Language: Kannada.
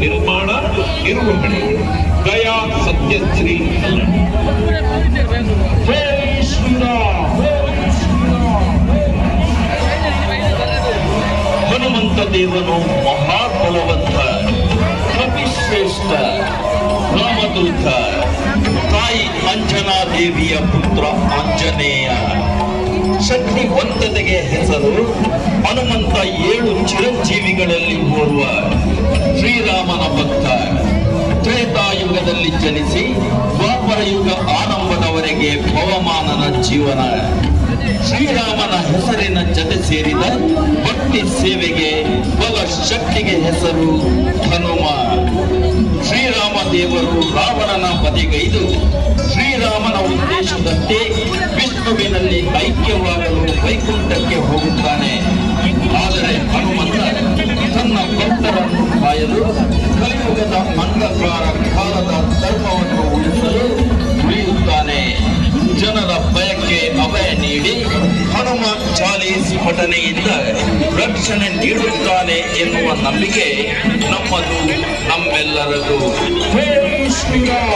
ನಿರ್ಮಾಣ ನಿರ್ವಹಣೆ ದಯಾ ಸತ್ಯಶ್ರೀ ಹನುಮಂತ ದೇವನು ಮಹಾಬಲವಂತ ಕವಿಶ್ರೇಷ್ಠ ರಾಮದೂತ ತಾಯಿ ಅಂಜನಾ ದೇವಿಯ ಪುತ್ರ ಆಂಜನೇಯ. ಶಕ್ತಿ ಒಂದತೆಗೆ ಹೆಸರು ಹನುಮಂತ ಏಳು ಚಿರಂಜೀವಿಗಳಲ್ಲಿ ಓರ್ವ. ಶ್ರೀರಾಮನ ಭಕ್ತ. ತ್ರೇತಾಯುಗದಲ್ಲಿ ಜನಿಸಿ ದ್ವಾಪರ ಯುಗ ಆರಂಭದವರೆಗೆ ಭವಮಾನನ ಜೀವನ. ಶ್ರೀರಾಮನ ಹೆಸರಿನ ಜತೆ ಸೇರಿದ ಭಕ್ತಿ ಸೇವೆಗೆ ಬಲ ಶಕ್ತಿಗೆ ಹೆಸರು ಹನುಮ. ಶ್ರೀರಾಮ ದೇವರು ರಾವಣನ ಬದಿಗೈದು ಶ್ರೀರಾಮನ ಉದ್ದೇಶದಂತೆ ವಿಷ್ಣುವಿನಲ್ಲಿ ಐಕ್ಯವಾಗಲು ವೈಕುಂಠಕ್ಕೆ ಕಲಿಯುಗದ ಅಂಧಕಾರ ಕಾಲದ ಧರ್ಮವನ್ನು ಉಳಿಸಲು ಉಳಿಯುತ್ತಾನೆ. ಜನರ ಭಯಕ್ಕೆ ಅಭಯ ನೀಡಿ ಹನುಮ ಚಾಲೀಸ್ ಪಠನೆಯಿಂದ ರಕ್ಷಣೆ ನೀಡುತ್ತಾನೆ ಎನ್ನುವ ನಂಬಿಕೆ ನಮ್ಮದು, ನಮ್ಮೆಲ್ಲರದು. ಶ್ರೀರಾಮ!